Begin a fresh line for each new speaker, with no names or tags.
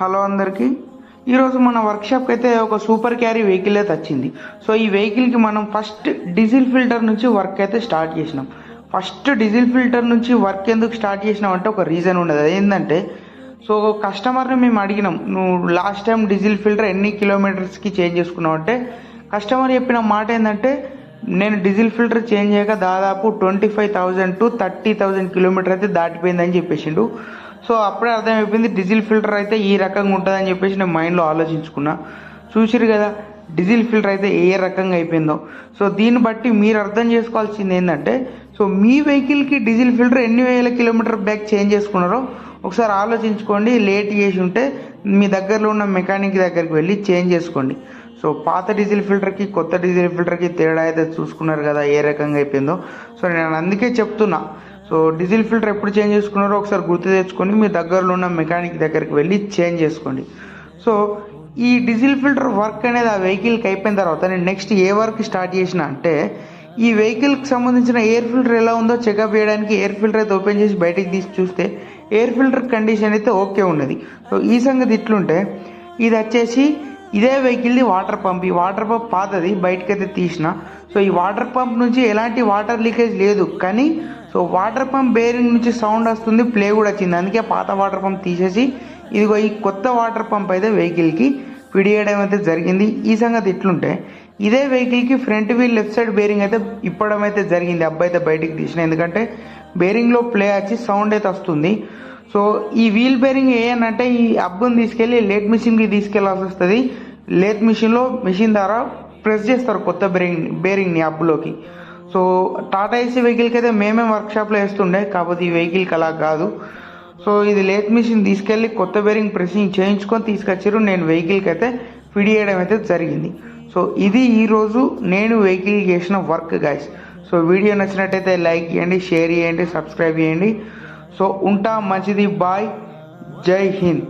Hello అందరికీ. ఈరోజు మన వర్క్షాప్కి అయితే ఒక సూపర్ క్యారీ వెహికల్ అయితే వచ్చింది సో ఈ వెహికల్కి మనం ఫస్ట్ డీజిల్ ఫిల్టర్ నుంచి వర్క్ అయితే స్టార్ట్ చేసినాం. ఫస్ట్ డీజిల్ ఫిల్టర్ నుంచి వర్క్ ఎందుకు స్టార్ట్ చేసినాం అంటే ఒక రీజన్ ఉండదు. అదేంటంటే సో కస్టమర్ని మేము అడిగినాం నువ్వు లాస్ట్ టైం డీజిల్ ఫిల్టర్ ఎన్ని కిలోమీటర్స్కి చేంజ్ చేసుకున్నావు? అంటే కస్టమర్ చెప్పిన మాట ఏంటంటే నేను డీజిల్ ఫిల్టర్ చేంజ్ చేయక దాదాపు twenty five thousand to thirty thousand kilometre అయితే దాటిపోయిందని చెప్పేసిండు. సో అప్పుడే అర్థమైపోయింది డీజిల్ ఫిల్టర్ అయితే ఈ రకంగా ఉంటుందని చెప్పేసి నేను మైండ్లో ఆలోచించుకున్నా. చూసిరు కదా డీజిల్ ఫిల్టర్ అయితే ఏ రకంగా అయిపోయిందో. సో దీన్ని బట్టి మీరు అర్థం చేసుకోవాల్సింది ఏంటంటే సో మీ వెహికల్కి డీజిల్ ఫిల్టర్ ఎన్ని వేల కిలోమీటర్ బ్యాక్ చేంజ్ చేసుకున్నారో ఒకసారి ఆలోచించుకోండి. లేట్ చేసి ఉంటే మీ దగ్గరలో ఉన్న మెకానిక్ దగ్గరికి వెళ్ళి చేంజ్ చేసుకోండి. సో పాత డీజిల్ ఫిల్టర్కి కొత్త డీజిల్ ఫిల్టర్కి తేడా అయితే చూసుకున్నారు కదా ఏ రకంగా అయిపోయిందో. సో నేను అందుకే చెప్తున్నా సో డీజిల్ ఫిల్టర్ ఎప్పుడు చేంజ్ చేసుకున్నారో ఒకసారి గుర్తు తెచ్చుకొని మీ దగ్గరలో ఉన్న మెకానిక్ దగ్గరికి వెళ్ళి చేంజ్ చేసుకోండి. సో ఈ డీజిల్ ఫిల్టర్ వర్క్ అనేది ఆ వెహికల్కి అయిపోయిన తర్వాత నేను నెక్స్ట్ ఏ వర్క్ స్టార్ట్ చేసిన అంటే ఈ వెహికల్కి సంబంధించిన ఎయిర్ ఫిల్టర్ ఎలా ఉందో చెకప్ చేయడానికి ఎయిర్ ఫిల్టర్ అయితే ఓపెన్ చేసి బయటికి తీసి చూస్తే ఎయిర్ ఫిల్టర్ కండిషన్ అయితే ఓకే ఉన్నది. సో ఈ సంగతి ఇట్లుంటే ఇది వచ్చేసి ఇదే వెహికల్ది వాటర్ పంప్ ఈ వాటర్ పంప్ పాతది బయటకైతే తీసిన. సో ఈ వాటర్ పంప్ నుంచి ఎలాంటి వాటర్ లీకేజ్ లేదు. కానీ సో వాటర్ పంప్ బేరింగ్ నుంచి సౌండ్ వస్తుంది ప్లే కూడా వచ్చింది. అందుకే పాత వాటర్ పంప్ తీసేసి ఇదిగో ఈ కొత్త వాటర్ పంప్ అయితే వెహికల్కి పిడియడం అయితే జరిగింది ఈ సంగతి ఇట్లుంటే ఇదే వెహికల్కి front wheel left side bearing అయితే ఇప్పడం అయితే జరిగింది. అబ్బాయి అయితే బయటికి తీసిన. ఎందుకంటే బేరింగ్లో ప్లే వచ్చి సౌండ్ అయితే వస్తుంది. సో ఈ వీల్ బేరింగ్ ఏ అని అంటే ఈ అబ్బుని తీసుకెళ్ళి లేట్ మిషన్కి తీసుకెళ్ళాల్సి వస్తుంది. లేత్ మిషన్లో మిషన్ ద్వారా ప్రెస్ చేస్తారు కొత్త బేరింగ్ బేరింగ్ని అబ్బులోకి. సో టాటా ఏసీ వెహికల్కి అయితే మేమే వర్క్షాప్లో వేస్తుండే. కాకపోతే ఈ వెహికల్కి అలా కాదు. సో ఇది లేత్ మిషన్ తీసుకెళ్ళి కొత్త బేరింగ్ ప్రెసింగ్ చేయించుకొని తీసుకొచ్చారు నేను వెహికల్కి అయితే ఫిడ్ చేయడం అయితే జరిగింది. సో ఇది ఈరోజు నేను వెహికల్ చేసిన వర్క్ గైస్ సో వీడియో నచ్చినట్టయితే లైక్ చేయండి షేర్ చేయండి సబ్స్క్రైబ్ చేయండి. సో ఉంటా మంచిది బాయ్. జై హింద్.